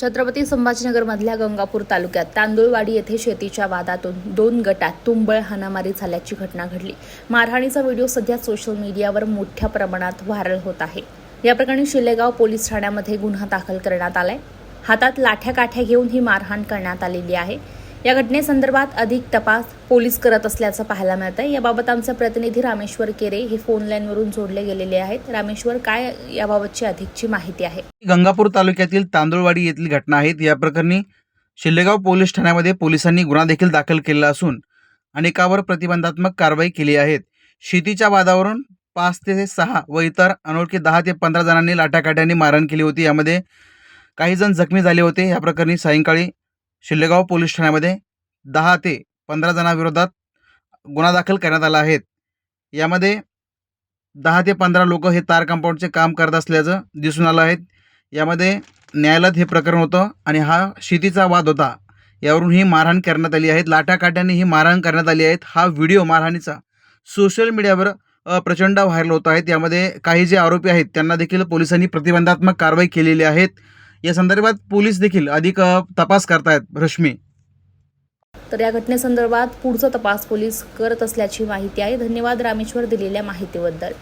छत्रपती संभाजीनगरमधल्या गंगापूर तालुक्यात तांदूळवाडी येथे शेतीच्या वादातून दोन गटात तुंबळ हाणामारी झाल्याची घटना घडली. मारहाणीचा व्हिडिओ सध्या सोशल मीडियावर मोठ्या प्रमाणात व्हायरल होत आहे. या प्रकरणी शिलेगाव पोलीस ठाण्यामध्ये गुन्हा दाखल करण्यात आलाय. हातात लाठ्या काठ्या घेऊन ही मारहाण करण्यात आलेली आहे. या घटनेसंदर्भात अधिक तपास पोलीस करत असल्याचं पाहायला मिळत आहे याबाबत आमचे प्रतिनिधी रामेश्वर केरे हे फोन लाईनवरून जोडले गेलेले आहेत. रामेश्वर काय याबाबतची अधिकची माहिती आहे? गंगापूर तालुक्यातील तांदूळवाडी येथील घटना आहेत. या प्रकरणी शिल्लेगाव पोलीस ठाण्यामध्ये पोलिसांनी गुन्हा देखील दाखल केला असून अनेकावर प्रतिबंधात्मक कारवाई केली आहेत शेतीच्या वादावरून पाच ते सहा व इतर अनोळखी दहा ते पंधरा जणांनी लाटाकाट्यांनी मारहाण केली होती. यामध्ये काही जण जखमी झाले होते. या प्रकरणी सायंकाळी शिल्लेगाव पोलीस ठाण्यामध्ये दहा ते पंधरा जणांविरोधात गुन्हा दाखल करण्यात आला आहे. यामध्ये दहा ते पंधरा लोक हे तार कंपाऊंडचे काम करत असल्याचं दिसून आलं आहे. यामध्ये न्यायालयात हे प्रकरण होतं आणि हा शेतीचा वाद होता. यावरून ही मारहाण करण्यात आली आहेत लाटाकाट्याने ही मारहाण करण्यात आली आहेत हा व्हिडिओ मारहाणीचा सोशल मीडियावर प्रचंड व्हायरल होत आहेत यामध्ये काही जे आरोपी आहेत त्यांना देखील पोलिसांनी प्रतिबंधात्मक कारवाई केलेली आहेत या संदर्भात पोलीस देखील अधिक तपास करतायत रश्मी. तर या घटनेसंदर्भात पुढचा तपास पोलीस करत असल्याची माहिती आहे. धन्यवाद रामेश्वर दिलेल्या माहितीबद्दल.